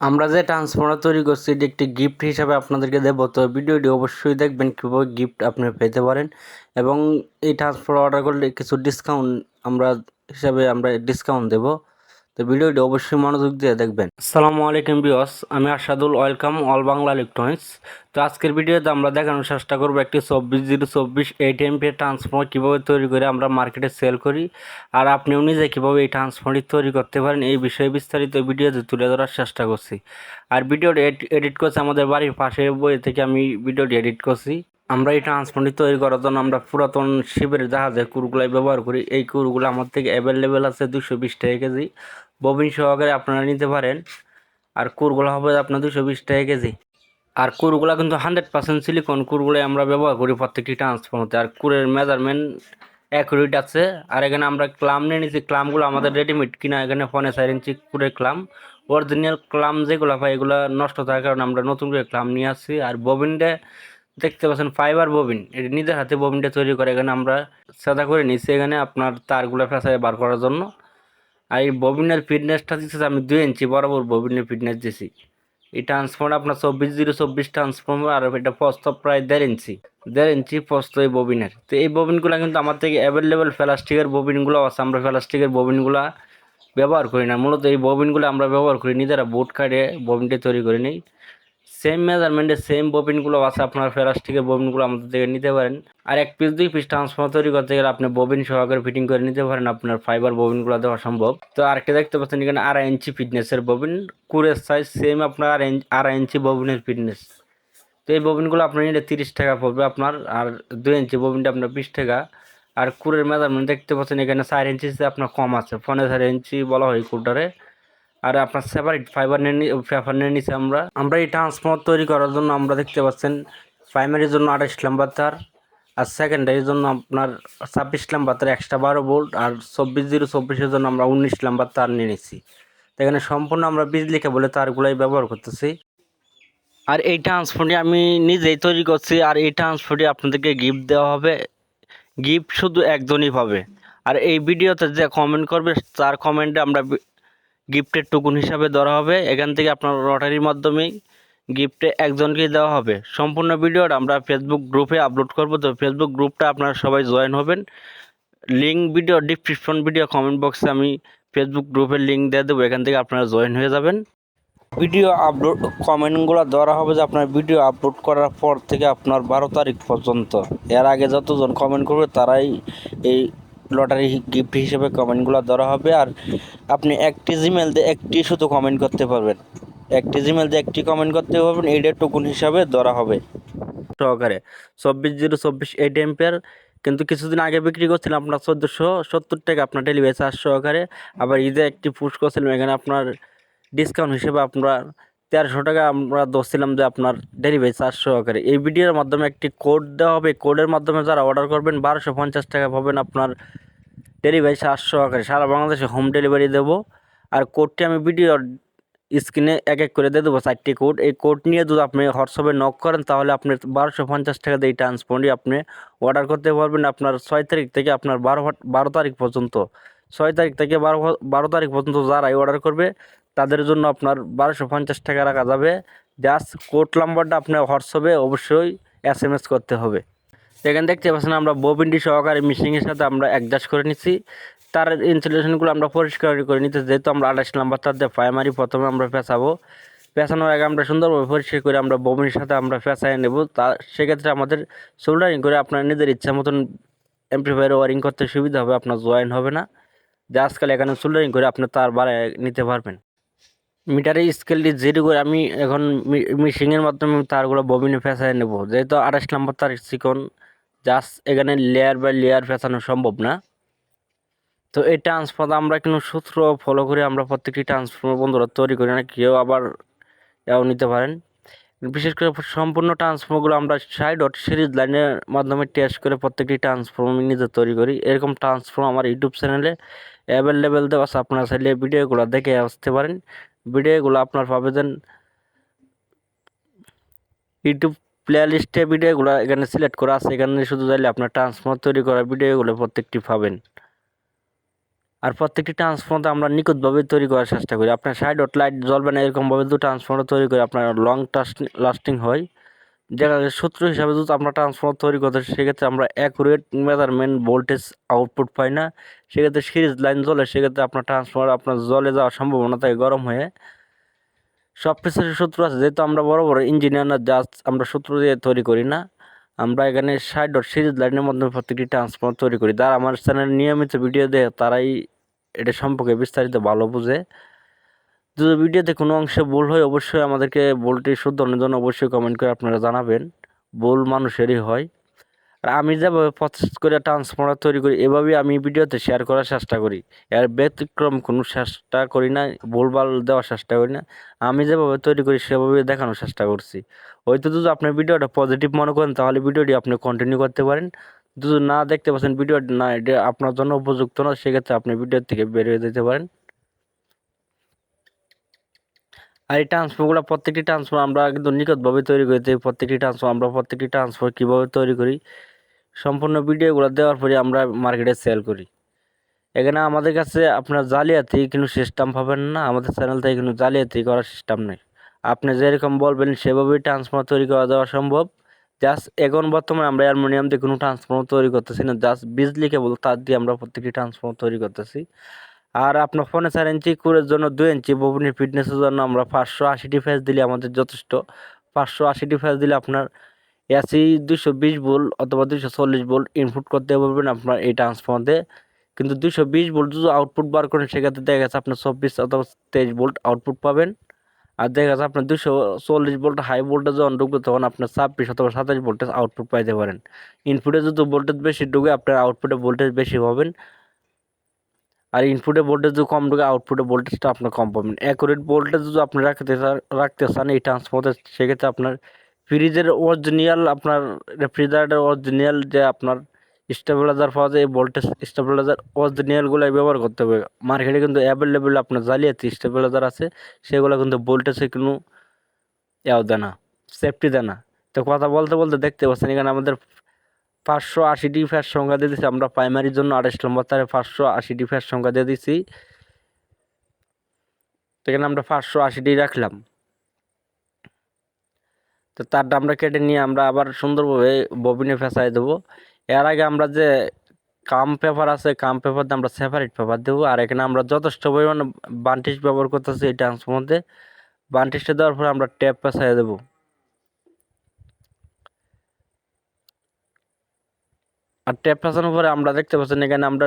আমরা যে ট্রান্সফর্মার তৈরি করছি, এটি একটি গিফট হিসাবে আপনাদেরকে দেবো। তো ভিডিওটি অবশ্যই দেখবেন, কীভাবে গিফট আপনি পেতে পারেন এবং এই ট্রান্সফর্মার অর্ডার করলে কিছু ডিসকাউন্ট আমরা হিসাবে আমরা ডিসকাউন্ট দেবো। তো ভিডিওটি অবশ্যই মনোযোগ দিয়ে দেখবেন। আসসালামু আলাইকুম বিয়স আমি Ashadul welcome, all Bangla electronics. তো আজকের ভিডিওতে আমরা দেখানোর চেষ্টা করব একটি চব্বিশ জিরো চব্বিশ এইট এমপি ট্রান্সফর্মার কীভাবে তৈরি করে আমরা মার্কেটে সেল করি, আর আপনিও নিজে কীভাবে এই ট্রান্সফর্মারটি তৈরি করতে পারেন এই বিষয়ে বিস্তারিত ভিডিওতে তুলে ধরার চেষ্টা করছি। আর ভিডিওটি এডিট করছে আমাদের বাড়ির পাশের বই থেকে আমি ভিডিওটি এডিট করছি। আমরা এই ট্রান্সপন্ডি তৈরি করার জন্য আমরা পুরাতন শিবের জাহাজের কুরগুলাই ব্যবহার করি। এই কুরগুলো আমার থেকে অ্যাভেলেবেল আছে দুশো বিশ টাকা কেজি। ববিন সহকারে আপনারা নিতে পারেন। আর কুরগুলো হবে আপনার দুশো বিশ টাকা কেজি। আর কুরগুলো কিন্তু হান্ড্রেড পার্সেন্ট সিলিকন কুরগুলো আমরা ব্যবহার করি প্রত্যেকটি ট্রান্সফর্মতে আর কুরের মেজারমেন্ট অ্যাকুরেট আছে। আর এখানে আমরা ক্লাম নিয়ে নিচ্ছি ক্লামগুলো আমাদের রেডিমেড কিনা। এখানে ফোনে চার ইঞ্চি কুরের ক্লাম। অরিজিনাল ক্লাম যেগুলো পাই এগুলো নষ্ট থাকার কারণে আমরা নতুন করে ক্লাম নিয়ে আসছি। আর ববিনটা দেখতে পাচ্ছেন ফাইবার ববিন। এটি নিজের হাতে ববিনটা তৈরি করে এখানে আমরা সাদা করে নিচ্ছি এখানে আপনার তারগুলো ফেসায় বার করার জন্য। আর এই ববিনের ফিটনেসটা দিচ্ছে আমি দুই ইঞ্চি বরাবর ববিনের ফিটনেস দিছি। এই ট্রান্সফর্ম আপনার চব্বিশ জিরো চব্বিশ ট্রান্সফর্মার আর এটা পস্ত প্রায় দেড় ইঞ্চি। দেড় ইঞ্চি পস্ত এই ববিনের। তো এই ববিনগুলো কিন্তু আমার থেকে অ্যাভেলেবেল প্লাস্টিকের ববিনগুলো আছে, আমরা প্লাস্টিকের ববিনগুলো ব্যবহার করি না। মূলত এই ববিনগুলো আমরা ব্যবহার করি, নিজেরা বোট কাটে, ববিনটি তৈরি করে নিই। সেম মেজারমেন্টের সেম ববিনগুলো আছে আপনার প্লাস্টিকের ববিনগুলো আমাদের থেকে নিতে পারেন। আর এক পিস দুই পিস ট্রান্সফর্মার তৈরি করতে গেলে আপনি ববিন সহকারে ফিটিং করে নিতে পারেন, আপনার ফাইবার ববিনগুলো দেওয়া সম্ভব। তো আরেকটা দেখতে পাচ্ছেন, এখানে আড়াই ইঞ্চি ফিটনেসের ববিন কুরের সাইজ সেম আপনার আড়াই ইঞ্চি ববিনের ফিটনেস তো এই ববিনগুলো আপনার নিলে তিরিশ টাকা পড়বে আপনার, আর দুই ইঞ্চি ববিনটা আপনার বিশ টাকা। আর কুরের মেজারমেন্ট দেখতে পাচ্ছেন, এখানে চার ইঞ্চি আপনার কম আছে ফোনে চার ইঞ্চি বলা হয় কুটারে আর আপনার সেপারেট ফাইবার নিয়ে পেপার নিয়ে নিছি আমরা। আমরা এই ট্রান্সফর্মার তৈরি করার জন্য আমরা দেখতে পাচ্ছেন প্রাইমারির জন্য আঠাশ নাম্বার তার, আর সেকেন্ডারির জন্য আপনার ছাব্বিশ নাম্বার তার এক্সট্রা বারো ভোল্ট আর চব্বিশ জিরো চব্বিশের জন্য আমরা উনিশ নাম্বার তার নিয়ে নিচ্ছি এখানে সম্পূর্ণ আমরা বিজলি বলে তারগুলাই ব্যবহার করতেছি। আর এই ট্রান্সফারটি আমি নিজেই তৈরি করছি, আর এই ট্রান্সফারটি আপনাদেরকে গিফট দেওয়া হবে। গিফট শুধু একজনই পাবে। আর এই ভিডিওতে যে কমেন্ট করবে, তার কমেন্টে আমরা গিফটের টুকুন হিসাবে ধরা হবে। এখান থেকে আপনার লটারির মাধ্যমেই গিফটে একজনকেই দেওয়া হবে। সম্পূর্ণ ভিডিওটা আমরা ফেসবুক গ্রুপে আপলোড করব। তো ফেসবুক গ্রুপটা আপনারা সবাই জয়েন হবেন। Link video description video comment বক্সে আমি ফেসবুক গ্রুপের লিঙ্ক দিয়ে দেবো। এখান থেকে আপনারা জয়েন হয়ে যাবেন। ভিডিও আপলোড কমেন্টগুলো ধরা হবে যে আপনার ভিডিও আপলোড করার পর থেকে আপনার বারো তারিখ পর্যন্ত। এর আগে যতজন কমেন্ট করবে তারাই এই লটারি গিফট হিসেবে কমেন্টগুলো ধরা হবে আর আপনি একটি জিমেল দিয়ে একটি শুধু কমেন্ট করতে পারবেন। একটি জিমেল দিয়ে একটি কমেন্ট করতে পারবেন এইটার টুকুন হিসাবে ধরা হবে। সহকারে চব্বিশ জিরো চব্বিশ এইট এম্পিয়ার কিন্তু কিছুদিন আগে বিক্রি করছিলাম আপনার চোদ্দোশো সত্তর টাকা আপনার ডেলিভারি চার্জ সহকারে। আবার ঈদে একটি পুশ করছিলাম, এখানে আপনার ডিসকাউন্ট হিসেবে আপনার তেরোশো টাকা আমরা দোষছিলাম যে আপনার ডেলিভারি চার্জ সহকারে। এই ভিডিওর মাধ্যমে একটি কোড দেওয়া হবে। কোডের মাধ্যমে যারা অর্ডার করবেন, বারোশো পঞ্চাশ টাকা পাবেন আপনার ডেলিভারি চার্জ সহকারে। সারা বাংলাদেশে হোম ডেলিভারি দেবো। আর কোডটি আমি ভিডিওর স্ক্রিনে এক এক করে দিয়ে দেবো, চারটি কোড এই কোড নিয়ে যদি আপনি হোয়াটসঅ্যাপে নক করেন, তাহলে আপনি বারোশো পঞ্চাশ টাকা দিয়ে এই ট্রান্সপোর্টই আপনি অর্ডার করতে পারবেন আপনার ছয় তারিখ থেকে আপনার বারো বারো তারিখ পর্যন্ত। ছয় তারিখ থেকে বারো বারো তারিখ পর্যন্ত যারাই অর্ডার করবে তাদের জন্য আপনার বারোশো পঞ্চাশ টাকা রাখা যাবে। জাস্ট কোড নাম্বারটা আপনার হোয়াটসঅ্যাপে অবশ্যই এস এম এস করতে হবে। এখানে দেখতে পাচ্ছেন আমরা ববিনটি সহকারে মিশিংয়ের সাথে আমরা অ্যাডজাস্ট করে নিচ্ছি। তার ইনসুলেশনগুলো আমরা পরিষ্কার করে নিতে যেহেতু আমরা আঠাশ নাম্বার তার দিয়ে প্রাইমারি প্রথমে আমরা পেঁচাবো। পেঁচানোর আগে আমরা সুন্দরভাবে পরিষ্কার করে আমরা বমির সাথে আমরা পেঁচায় নেব। তা সেক্ষেত্রে আমাদের সোল্ডারিং করে আপনার নিজের ইচ্ছা মতন এমপ্লিফায়ার ওয়ারিং করতে সুবিধা হবে, আপনার জয়েন হবে না। যে আজকাল এখানে সোল্ডারিং করে আপনি তার বাড়ায় নিতে পারবেন। মিটারের স্কেলটি জিরো করে আমি এখন মিশিংয়ের মাধ্যমে তারগুলো ববিনে ফেঁসায় নেব। যেহেতু আঠাশ নম্বর তার চিকন জাস্ট এখানে লেয়ার বাই লেয়ার ফেঁসানো সম্ভব না। তো এই ট্রান্সফার আমরা কিন্তু সূত্র ফলো করে আমরা প্রত্যেকটি ট্রান্সফর্মার বন্ধুরা তৈরি করি না, কেউ আবার এও নিতে পারেন। বিশেষ করে সম্পূর্ণ ট্রান্সফর্মারগুলো আমরা সাইড ডট সিরিজ লাইনের মাধ্যমে টেস্ট করে প্রত্যেকটি ট্রান্সফর্মার নিজে তৈরি করি। এরকম ট্রান্সফর্ম আমার ইউটিউব চ্যানেলে অ্যাভেলেবেল দেওয়া আছে, আপনারা চাইলে ভিডিওগুলো দেখে আসতে পারেন। ভিডিওগুলো আপনার পাবেন ইউটিউব প্লে লিস্টে ভিডিওগুলো এখানে সিলেক্ট করা আছে, এখানে শুধু চাইলে আপনার ট্রান্সফর্ম তৈরি করা ভিডিওগুলো প্রত্যেকটি পাবেন আর প্রত্যেকটি ট্রান্সফর্মটা আমরা নিখুঁতভাবে তৈরি করার চেষ্টা করি। আপনার সাইড লাইট জ্বলবে না, এরকমভাবে দু ট্রান্সফর্মার তৈরি করে আপনার লং লাস্টিং হয়। দেখা সূত্র হিসাবে যদি আমরা ট্রান্সফর্মার তৈরি করতে সেক্ষেত্রে আমরা অ্যাকুরেট মেজারমেন্ট ভোল্টেজ আউটপুট পাই না। সেক্ষেত্রে সিরিজ লাইন জ্বলে, সেক্ষেত্রে আপনার ট্রান্সফর্মার আপনার জলে যাওয়ার সম্ভাবনা থাকে গরম হয়ে সব কিছুর সূত্র আছে। যেহেতু আমরা বড় বড় ইঞ্জিনিয়ার না জাস্ট আমরা সূত্র দিয়ে তৈরি করি না। আমরা এখানে ষাট ডট সিরিজ লাইনের মাধ্যমে প্রত্যেকটি ট্রান্সফর্মার তৈরি করি। যারা আমার চ্যানেল নিয়মিত ভিডিও দেয় তারাই এটা সম্পর্কে বিস্তারিত ভালো বুঝে। যদি ভিডিওতে কোনো অংশে ভুল হয়, অবশ্যই আমাদেরকে ভুলটি শুধরানোর জন্য অবশ্যই কমেন্ট করে আপনারা জানাবেন। ভুল মানুষেরই হয়। আর আমি যেভাবে প্রসেস করে ট্রান্সফর্মার তৈরি করি, এভাবেই আমি ভিডিওতে শেয়ার করার চেষ্টা করি। এর ব্যতিক্রম কোনো চেষ্টা করি না, ভুলভাল দেওয়ার চেষ্টা করি না। আমি যেভাবে তৈরি করি সেভাবে দেখানোর চেষ্টা করছি। হয়তো যদি আপনার ভিডিওটা পজিটিভ মনে করেন, তাহলে ভিডিওটি আপনি কন্টিনিউ করতে পারেন। যদি না দেখতে পাচ্ছেন, ভিডিওটি না, এটা আপনার জন্য উপযুক্ত না, সেক্ষেত্রে আপনি ভিডিও থেকে বেরিয়ে যেতে পারেন। আর এই ট্রান্সফারগুলো প্রত্যেকটি ট্রান্সফার আমরা কিন্তু নিকটভাবে তৈরি করি। প্রত্যেকটি ট্রান্সফার আমরা প্রত্যেকটি ট্রান্সফার কীভাবে তৈরি করি, সম্পূর্ণ ভিডিওগুলো দেওয়ার পরে আমরা মার্কেটে সেল করি। এখানে আমাদের কাছে আপনার জালিয়াতি কিন্তু সিস্টেম পাবেন না, আমাদের চ্যানেল থেকে কিন্তু জালিয়াতি করার সিস্টেম নেই। আপনি যেরকম বলবেন, সেভাবেই ট্রান্সফার তৈরি করা দেওয়া সম্ভব। জাস্ট এখন বর্তমানে আমরা অ্যালুমিনিয়াম দিয়ে কোনো ট্রান্সফর্মার তৈরি করতেছি না জাস্ট বিজলি কেবল তার দিয়ে আমরা প্রত্যেকটি ট্রান্সফর্মার তৈরি করতেছি। আর আপনার ফোনে চার ইঞ্চি কুড়ের জন্য দুই ইঞ্চি, ববিনের ফিটনেসের জন্য আমরা পাঁচশো আশিটি ফেস দিলে আমাদের যথেষ্ট। পাঁচশো আশিটি ফেস দিলে আপনার এসি দুশো বিশ বোল অথবা দুশো চল্লিশ বোল্ট ইনপুট করতে পারবেন আপনার এই ট্রান্সফর্মারে কিন্তু দুশো বিশ বোল্ট যদি আউটপুট বার করেন, সেক্ষেত্রে দেখা গেছে আপনার চব্বিশ অথবা তেইশ বোল্ট আউটপুট পাবেন। আর দেখা যাচ্ছে আপনার দুশো চল্লিশ ভোল্ট হাই ভোল্টেজ যখন ঢুকবে, তখন আপনার ছাব্বিশ অথবা সাতাশ ভোল্টেজ আউটপুট পাইতে পারেন। ইনপুটে যদি ভোল্টেজ বেশি ঢুকে, আপনার আউটপুটে ভোল্টেজ বেশি পাবেন। আর ইনপুটে ভোল্টেজ যদি কম ঢুকে আউটপুটে ভোল্টেজটা আপনার কম পাবেন। অ্যাকুরেট ভোল্টেজ যদি আপনি রাখতে রাখতে চান এই ট্রান্সফর্মার সেক্ষেত্রে আপনার ফ্রিজের অরিজিনাল আপনার রেফ্রিজারেটার অরিজিনাল যে আপনার স্টেবিলাইজার পাওয়া যায়, এই ভোল্টেজ স্টেবিলাইজার অরিজিনালগুলোই ব্যবহার করতে হবে। মার্কেটে কিন্তু অ্যাভেলেবেল আপনার জালিয়াতি স্টেবিলাইজার আছে, সেগুলো কিন্তু ভোল্টেজে কোনো ইয়াও দেয় না সেফটি দেয় না। তো কথা বলতে বলতে দেখতে পাচ্ছেন, এখানে আমাদের পাঁচশো আশিটি ফ্যাট সংখ্যা দিয়ে দিচ্ছি আমরা প্রাইমারির জন্য আড়াইশ নম্বর তারে পাঁচশো আশিটি ফ্যাট সংখ্যা দিয়ে দিচ্ছি এখানে আমরা পাঁচশো আশিটি রাখলাম। তো তারটা আমরা কেটে নিয়ে আমরা আবার সুন্দরভাবে ববিনে ফেসাই দেবো। এর আগে আমরা যে কাম পেপার আছে, কাম পেপার দিয়ে আমরা সেপারেট পেপার দেবো। আর এখানে আমরা যথেষ্ট পরিমাণে বান্টিশ ব্যবহার করতেছি এই ট্রান্সফর্মারতে বান্টিশটা দেওয়ার পরে আমরা ট্যাপ পেঁচাই দেবো। আর ট্যাপ পেঁচানোর পরে আমরা দেখতে পাচ্ছেন এখানে আমরা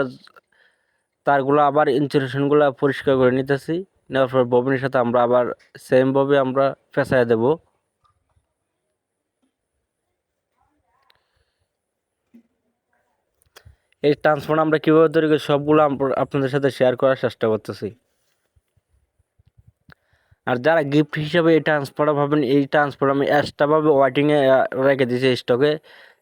তারগুলো আবার ইনসুলেশনগুলো পরিষ্কার করে নিতেছি। নেওয়ার পর ববিনের সাথে আমরা আবার সেমভাবে আমরা পেঁচাই দেবো। এই ট্রান্সফর্ম আমরা কীভাবে তৈরি করি সবগুলো আপনাদের সাথে শেয়ার করার চেষ্টা করতেছি। আর যারা গিফট হিসাবে এই ট্রান্সফার পাবেন এই ট্রান্সফার আমি এক্সট্রাভাবে ওয়াটিংয়ে রেখে দিয়েছি স্টকে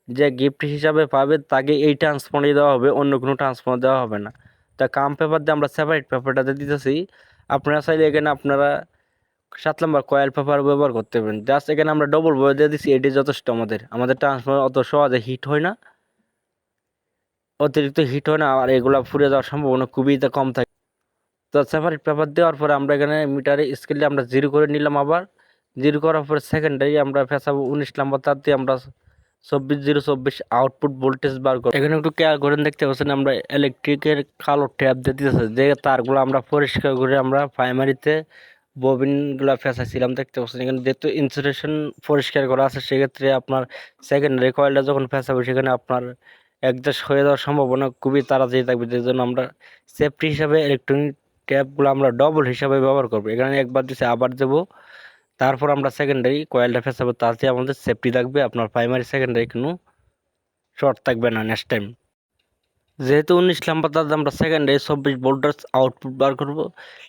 যে গিফট হিসাবে পাবে, তাকে এই ট্রান্সফারই দেওয়া হবে, অন্য কোনো ট্রান্সফার দেওয়া হবে না। তা কাম পেপার দিয়ে আমরা সেপারেট পেপারটাতে দিতেছি। আপনারা চাইলে এখানে আপনারা সাত নম্বর কয়েল পেপার ব্যবহার করতে পারেন। জাস্ট এখানে আমরা ডবল বয়ে দিয়ে দিচ্ছি এটি যথেষ্ট আমাদের। আমাদের ট্রান্সফার অত সহজে হিট হয় না। অতিরিক্ত হিট হয় না, আর এগুলো ফুরে যাওয়ার সম্ভাবনা খুবই কম থাকে। তো সেপারেট পেপার দেওয়ার পরে আমরা এখানে মিটারে স্কেলে আমরা জিরো করে নিলাম আবার। জিরো করার পরে সেকেন্ডারি আমরা ফেসাবো, উনিশ নম্বর তার দিয়ে আমরা চব্বিশ জিরো চব্বিশ আউটপুট ভোল্টেজ বার করি। এখানে একটু কেয়ার করেন, দেখতে পাচ্ছেন আমরা ইলেকট্রিকের কালো ট্যাপ দিতেছে। যে তারগুলো আমরা পরিষ্কার করে আমরা প্রাইমারিতে ববিনগুলো ফেসাইছিলাম, দেখতে পাচ্ছেন। এখানে যেহেতু ইনসুলেশন পরিষ্কার করা আছে, সেক্ষেত্রে আপনার সেকেন্ডারি কয়েলটা যখন ফেসাবো, সেখানে আপনার একজাস্ট হয়ে যাওয়ার সম্ভাবনা খুবই তাড়াতাড়ি থাকবে। যে জন্য আমরা সেফটি হিসাবে ইলেকট্রনিক ট্যাপগুলো আমরা ডবল হিসাবে ব্যবহার করব। এখানে একবার দিচ্ছে আবার দেবো। তারপর আমরা সেকেন্ডারি কয়েলটা ফেসাবো তাতে আমাদের সেফটি থাকবে, আপনার প্রাইমারি সেকেন্ডারি কোনো শর্ট থাকবে না নেক্সট টাইম যেহেতু উনিশ নাম্বার তাতে আমরা সেকেন্ডারি চব্বিশ ভোল্টার্স আউটপুট বার করব,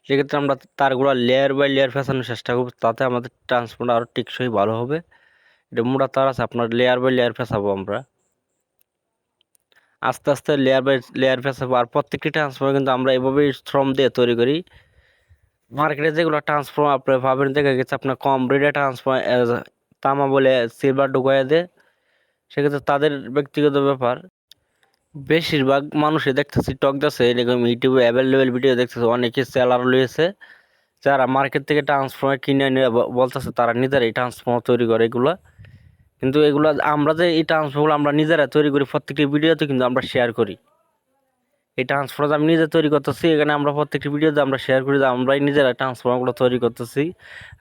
সেক্ষেত্রে আমরা তারগুলো লেয়ার বাই লেয়ার ফেসানোর চেষ্টা করব, তাতে আমাদের ট্রান্সপোর্ট আরও টিকসই ভালো হবে। এটা মোটা তার আছে, আপনার লেয়ার বাই লেয়ার ফেসাবো আমরা। আস্তে আস্তে লেয়ার বাই লেয়ার ফেসাবো, আর প্রত্যেকটি ট্রান্সফর্মার কিন্তু আমরা এভাবেই শ্রম দিয়ে তৈরি করি। মার্কেটে যেগুলো ট্রান্সফর্মার আপনি ভাবেন দেখা গেছে আপনার কম রেটে ট্রান্সফর্মার তামা বলে সিলভার ঢুকাইয়া দেয়। সেক্ষেত্রে তাদের ব্যক্তিগত ব্যাপার। বেশিরভাগ মানুষই দেখতেছি টক দাসে এরকম ইউটিউবে অ্যাভেলেবেল ভিডিও দেখতেছে, অনেকে সেলার লয়েছে যারা মার্কেট থেকে ট্রান্সফর্মার কিনে নিয়ে বলতেছে তারা নিজেরাই ট্রান্সফর্মার তৈরি করে এগুলো। কিন্তু এগুলো আমরা যে এই ট্রান্সফর্মগুলো আমরা নিজেরা তৈরি করি প্রত্যেকটি ভিডিওতে কিন্তু আমরা শেয়ার করি। এই ট্রান্সফর্মার আমি নিজে তৈরি করতেছি, এখানে আমরা প্রত্যেকটি ভিডিওতে আমরা শেয়ার করি আমরাই নিজেরা ট্রান্সফর্মারগুলো তৈরি করতেছি।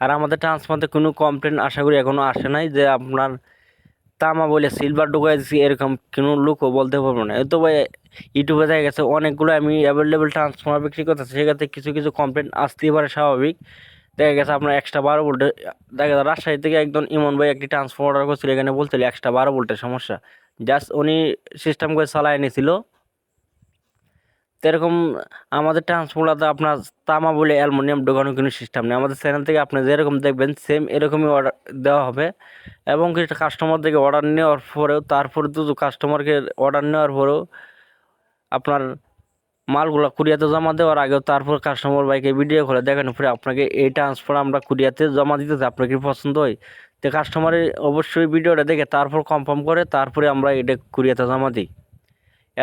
আর আমাদের ট্রান্সফর্মারতে কোনো কমপ্লেন আশা করি এখনও আসে নাই যে আপনার তামা বলে সিলভার ঢুকাই দিচ্ছি এরকম কোনো লোকও বলতে পারব না। তো ভাই ইউটিউবে দেখা গেছে অনেকগুলো আমি অ্যাভেলেবেল ট্রান্সফর্মার বিক্রি করতেছি, সেক্ষেত্রে কিছু কিছু কমপ্লেন আসতেই পারে স্বাভাবিক। দেখা গেছে আপনার এক্সট্রা বারো ভোল্টের দেখা গেছে রাজশাহী থেকে একজন ইমন ভাই একটি ট্রান্সফর্মার অর্ডার করছিল, এখানে বলছিল এক্সট্রা বারো ভোল্টের সমস্যা। জাস্ট উনি সিস্টেম করে চালায় নিয়েছিল তো এরকম আমাদের ট্রান্সফর্মারতে আপনার তামা বলে অ্যালুমিনিয়াম ঢোকানোর কোনো সিস্টেম নেই। আমাদের চ্যানেল থেকে আপনি যেরকম দেখবেন সেম এরকমই অর্ডার দেওয়া হবে। এবং কিছু কাস্টমার থেকে অর্ডার নেওয়ার পরেও, তারপরে তো কাস্টমারকে অর্ডার নেওয়ার পরেও আপনার মালগুলো কুরিয়াতে জমা দেওয়ার আগেও তারপর কাস্টমার বাইকে ভিডিও করে দেখানোর পরে আপনাকে এই ট্রান্সফার আমরা কুরিয়াতে জমা দিতেছি, আপনার কি পছন্দ হয়? তো কাস্টমারের অবশ্যই ভিডিওটা দেখে তারপর কনফার্ম করে, তারপরে আমরা এটা কুরিয়াতে জমা দিই।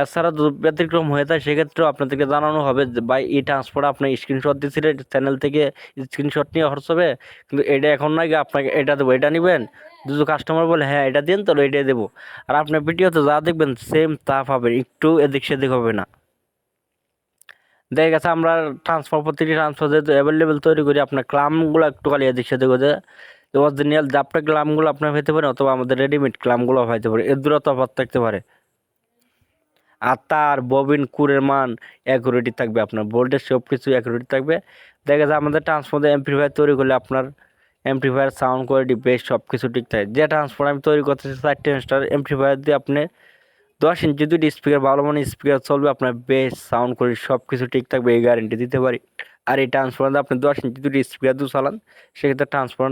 এছাড়া যদি ব্যতিক্রম হয়ে থাকে সেক্ষেত্রেও আপনাদেরকে জানানো হবে যে, ভাই, এই ট্রান্সফার আপনি স্ক্রিনশট দিয়েছিলেন চ্যানেল থেকে স্ক্রিনশট নিয়ে হবে, কিন্তু এটা এখন না গিয়ে আপনাকে এটা দেবো, এটা নেবেন। যদি কাস্টমার বলে হ্যাঁ এটা দিন, তাহলে এটাই দেবো। আর আপনার ভিডিওতে যা দেখবেন সেম তা পাবেন, একটু এদিক সেদিক হবে না। দেখা গেছে, আমরা ট্রান্সফার প্রতিটি ট্রান্সফার যেহেতু অ্যাভেলেবেল তৈরি করি, আপনার ক্লামগুলো একটু খালি এদিক সেদিক হয়ে যায়। অরিজিনাল জাপটা ক্লামগুলো আপনার পেতে পারেন অথবা আমাদের রেডিমেড ক্লামগুলো হইতে পারে, এর দূরত্ব তফাৎ থাকতে পারে। আর তার ববিন কুরের মান অ্যাকুরেটি থাকবে, আপনার ভোল্টেজ সব কিছু অ্যাকুরেটি থাকবে। দেখা যায় আমাদের ট্রান্সফার এমপ্লিফায়ার তৈরি করলে আপনার এমপ্লিফায়ার সাউন্ড কোয়ালিটি বেস সব কিছু ঠিক থাকে। যে ট্রান্সফার আমি তৈরি করতেছি চারটে স্টার এমপ্লিফায়ার দিয়ে আপনি দশ ইঞ্চি দুটি স্পিকার ভালো মানে স্পিকার চলবে, আপনার বেস সাউন্ড কোয়ালিটি সব কিছু ঠিক থাকবে, এই গ্যারেন্টি দিতে পারি। আর এই ট্রান্সফার আপনি দশ ইঞ্চি দুটি স্পিকার দু চালান, সেক্ষেত্রে ট্রান্সফার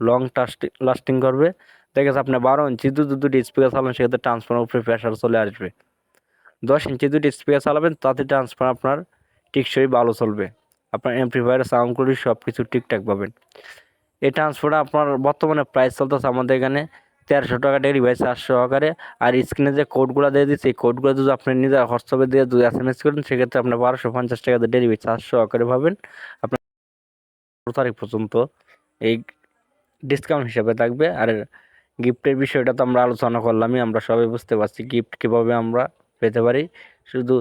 লং টাস্টিং লাস্টিং করবে। দেখা যাচ্ছে আপনি বারো ইঞ্চি দুটো স্পিকার চালান, সেক্ষেত্রে ট্রান্সফার উপরে প্রেশার চলে আসবে। দশ ইঞ্চি দুটি স্পিকার চালাবেন, তাতে ট্রান্সফার আপনার টিকসই ভালো চলবে। আপনার এমপ্লিফায়ার সাউন্ড কোয়ালিটি সব কিছু ঠিকঠাক পাবেন। এই ট্রান্সফারটা আপনার বর্তমানে প্রাইস চলতেছে আমাদের এখানে তেরোশো টাকা ডেলিভারি চারশো সহকারে আর স্ক্রিনে যে কোডগুলো দিয়ে দিচ্ছে, এই কোডগুলো যদি আপনি নিজের হোয়াটসঅ্যাপে দিয়ে যদি এস এম এস করেন, সেক্ষেত্রে আপনার বারোশো পঞ্চাশ টাকা ডেলিভারি চারশো সহকারে পাবেন। আপনার পনেরো তারিখ পর্যন্ত এই ডিসকাউন্ট হিসাবে থাকবে। আর গিফটের বিষয়টা তো আমরা আলোচনা করলামই, আমরা সবাই বুঝতে পারছি গিফট কীভাবে আমরা পেতে পারি। শুধু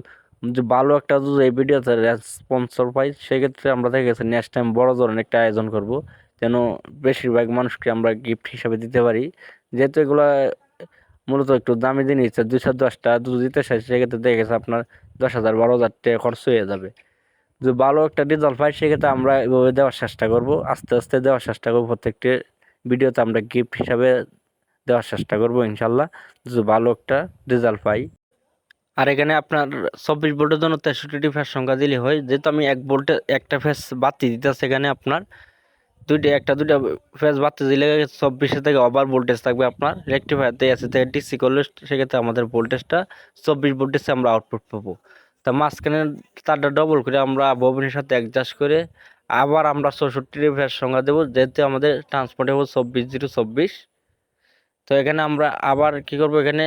ভালো একটা যদি এই ভিডিওতে স্পন্সর পাই, সেক্ষেত্রে আমরা দেখে গেছি নেক্সট টাইম বড় ধরনের একটা আয়োজন করব। যেন বেশিরভাগ মানুষকে আমরা গিফট হিসাবে দিতে পারি। যেহেতু এগুলো মূলত একটু দামি জিনিস দুশো দশটা যদি দিতে চাই, সেক্ষেত্রে দেখে গেছে আপনার দশ হাজার, বারো হাজার টাকা খরচ হয়ে যাবে। যদি ভালো একটা রেজাল্ট পাই, সেক্ষেত্রে আমরা এভাবে দেওয়ার চেষ্টা করব। আস্তে আস্তে দেওয়ার চেষ্টা করব। প্রত্যেকটি ভিডিওতে আমরা গিফট হিসাবে দেওয়ার চেষ্টা করব, ইনশাল্লাহ। যদি ভালো একটা রেজাল্ট পাই। আর এখানে আপনার চব্বিশ ভোল্টের জন্য তেষট্টিটি ফ্যাস সংখ্যা দিলে হয়। যেহেতু আমি এক ভোল্টে একটা ফ্যাস বাতি দিতেছে এখানে আপনার, দুইটা, একটা, দুইটা ফ্যাস বাতি দিলে চব্বিশে থেকে ওভার ভোল্টেজ থাকবে আপনার রেক্টিফায়ারতে এসে থেকে ডিসি করলে সেক্ষেত্রে আমাদের ভোল্টেজটা চব্বিশ ভোল্টেজে আমরা আউটপুট পাবো। তা মাঝখানে তারটা ডবল করে আমরা ববিনের সাথে অ্যাডজাস্ট করে আবার আমরা চৌষট্টি ফ্যাস সংখ্যা দেবো, যেহেতু আমাদের ট্রান্সপোর্টেবল চব্বিশ জিরো চব্বিশ। তো এখানে আমরা আবার কি করব? এখানে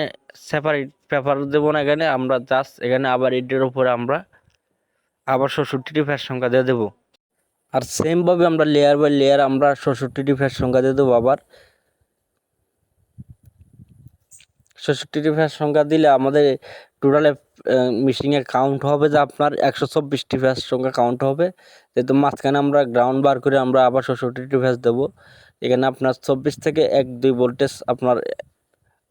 সেপারেট পেপার দেবো না এখানে, আমরা জাস্ট এখানে আবার এটির উপরে আমরা আবার ষষট্টিটি ফ্যাস সংখ্যা দিয়ে দেবো। আর সেমভাবে আমরা লেয়ার বাই লেয়ার আমরা ষষট্টিটি ফ্যাস সংখ্যা দিয়ে দেবো আবার। ষষট্টিটি ফ্যাস সংখ্যা দিলে আমাদের টোটালে মিশিংয়ে কাউন্ট হবে যে আপনার একশো চব্বিশটি ফ্যাস সংখ্যা কাউন্ট হবে। যেহেতু মাঝখানে আমরা গ্রাউন্ড বার করে আমরা আবার ষষট্টিটি ফ্যাস দেবো। এখানে আপনার চব্বিশ থেকে এক দুই ভোল্টেজ আপনার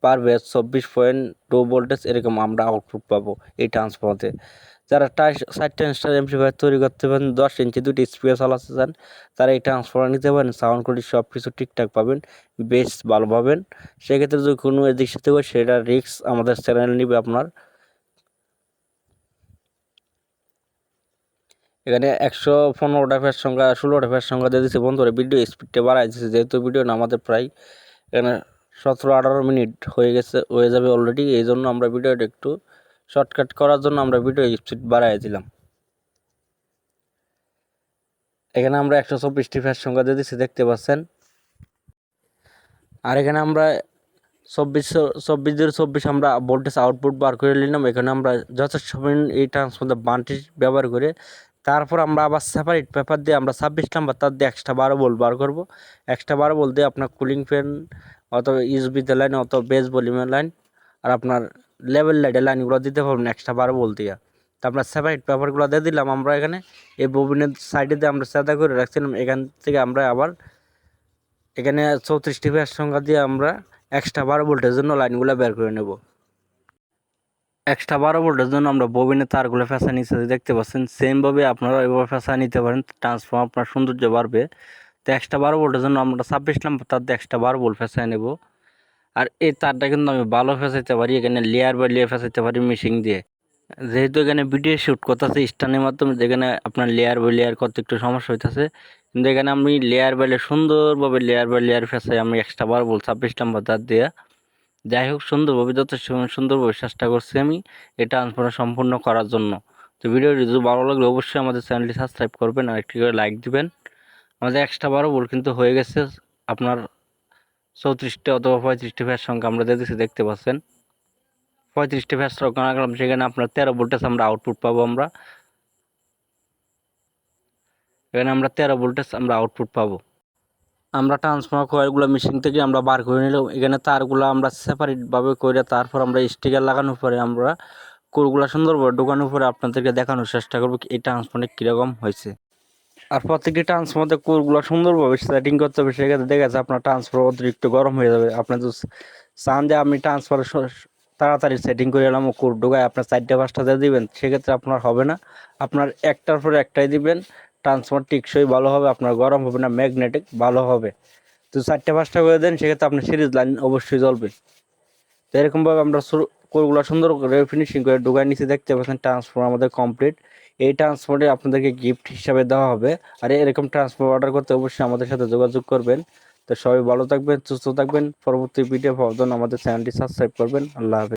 পারবে চব্বিশ পয়েন্ট টু ভোল্টেজ এরকম আমরা আউটপুট পাবো এই ট্রান্সফর্মাতে যারা টাই ষাটটা ইনস্টার এমপ্লিফায়ার তৈরি করতে পারেন, দশ ইঞ্চি দুটি স্পিকার চালাতে চান, তারা এই ট্রান্সফর্মার নিতে পারেন সাউন্ড কোয়ালিটি সব কিছু ঠিকঠাক পাবেন বেশ ভালো পাবেন। সেক্ষেত্রে যদি কোনো এদিক সাথে হয়, সেটা রিক্স আমাদের চ্যানেল নিবে আপনার। এখানে একশো পনেরোটা ফের সংখ্যা, ষোলোটা ফের সংখ্যা দিয়ে দিচ্ছে বন্ধুরা। ভিডিও স্পিডটা বাড়াই দিচ্ছে যেহেতু ভিডিও না আমাদের প্রায় এখানে সতেরো আঠারো মিনিট হয়ে গেছে, হয়ে যাবে অলরেডি এই জন্য আমরা ভিডিওটা একটু শর্টকাট করার জন্য আমরা ভিডিও স্পিড বাড়াই দিলাম। এখানে আমরা একশো চব্বিশটি ফ্যাস সংখ্যা দিয়ে দিচ্ছি দেখতে পাচ্ছেন। আর এখানে আমরা চব্বিশ চব্বিশ জিরো চব্বিশ আমরা ভোল্টেজ আউটপুট বার করে নিলাম। এখানে আমরা যথেষ্ট এই ট্রান্সফর্মার বানটি ব্যবহার করে তারপর আমরা আবার সেপারেট পেপার দিয়ে আমরা ছাব্বিশ নাম্বার, তার দিয়ে এক্সট্রা বারো বল বার করব। এক্সট্রা বারো বল দিয়ে আপনার কুলিং ফ্যান অথবা ইউসবিতে লাইন অত বেস ভলিউমের লাইন আর আপনার লেভেল লাইটের লাইনগুলো দিতে পারবেন এক্সট্রা বারো বল দিয়ে। তা আমরা সেপারেট পেপারগুলো দিয়ে দিলাম আমরা এখানে। এই ববিনের সাইডে দিয়ে আমরা সাদা করে রাখছিলাম, এখান থেকে আমরা আবার এখানে চৌত্রিশটি ফ্যাস সংখ্যা দিয়ে আমরা এক্সট্রা বারো ভোল্টের জন্য লাইনগুলো বের করে নেব। এক্সট্রা বারো ভোল্টের জন্য আমরা ববিনের তারগুলো ফেঁসা নিচে দেখতে পাচ্ছেন। সেমভাবে আপনারা এভাবে ফেঁসা নিতে পারেন ট্রান্সফর্ম আপনার সৌন্দর্য বাড়বে। তো এক্সট্রা বারো ভোল্টের জন্য আমরা ছাব্বিশ নাম্বার তার এক্সট্রা বারো ভোল্ট ফেঁসাই নেব। আর এই তারটা কিন্তু আমি ভালো ফেঁসাইতে পারি, এখানে লেয়ার বাই লেয়ার ফেঁসাইতে পারি মেশিন দিয়ে। যেহেতু এখানে ভিডিও শ্যুট করতেছে স্টানের মাধ্যমে যেখানে আপনার লেয়ার বাই লেয়ার করতে একটু সমস্যা হইতেছে। কিন্তু এখানে আমি লেয়ার বাই সুন্দরভাবে লেয়ার বাই লেয়ার ফেঁসাই আমি এক্সট্রা বারো বল ছাব্বিশ নাম্বার তার দিয়ে। যাই হোক সুন্দরভাবে যথেষ্ট সুন্দরভাবে চেষ্টা করছি আমি এই ট্রান্সফার সম্পূর্ণ করার জন্য। তো ভিডিওটি যদি ভালো লাগলে অবশ্যই আমাদের চ্যানেলটি সাবস্ক্রাইব করবেন আর একটি করে লাইক দিবেন। আমাদের এক্সট্রা বারো বল কিন্তু হয়ে গেছে। আপনার চৌত্রিশটি অথবা পঁয়ত্রিশটি ফ্যাস সংখ্যা আমরা দেখেছি দেখতে পাচ্ছেন। পঁয়ত্রিশটি ফ্যাস সংখ্যা রাখলাম সেখানে আপনার তেরো ভোল্টেজ আমরা আউটপুট পাবো আমরা। এখানে আমরা তেরো ভোল্টেজ আমরা আউটপুট পাবো। আমরা ট্রান্সফর্মার কয়েলগুলো মেশিন থেকে আমরা বার করে নিলাম। এখানে তারগুলো আমরা সেপারেটভাবে করে তারপর আমরা স্টিকার লাগানোর পরে আমরা কোরগুলো সুন্দরভাবে ঢোকানোর পরে আপনাদেরকে দেখানোর চেষ্টা করব এই ট্রান্সফর্মার কীরকম হয়েছে। আর প্রত্যেকটি ট্রান্সফর্মারতে কোরগুলো সুন্দরভাবে সেটিং করতে হবে সেক্ষেত্রে দেখা যাচ্ছে আপনার ট্রান্সফার অতিরিক্ত গরম হয়ে যাবে। আপনি তো চান যে আমি ট্রান্সফার তাড়াতাড়ি সেটিং করে এলাম কোর ঢোকায় আপনার চারটে পাঁচটা দিয়ে দিবেন, সেক্ষেত্রে আপনার হবে না। আপনার একটার পরে একটাই দিবেন ট্রান্সফার টিকসই ভালো হবে, আপনার গরম হবে না, ম্যাগনেটিক ভালো হবে। তো চারটে, পাঁচটা করে দেন, সেক্ষেত্রে আপনার সিরিজ লাইন অবশ্যই জ্বলবে। তো এরকমভাবে আমরা কোরগুলো সুন্দর করে ফিনিশিং করে ঢোকায় নিচে দেখতে পাচ্ছেন ট্রান্সফার আমাদের কমপ্লিট এই ট্রান্সফারে আপনাদেরকে গিফট হিসাবে দেওয়া হবে। আর এরকম ট্রান্সফার অর্ডার করতে অবশ্যই আমাদের সাথে যোগাযোগ করবেন। তো সবাই ভালো থাকবেন, সুস্থ থাকবেন। পরবর্তী ভিডিও পাওয়ার জন্য আমাদের চ্যানেলটি সাবস্ক্রাইব করবেন। আল্লাহ হাফেজ।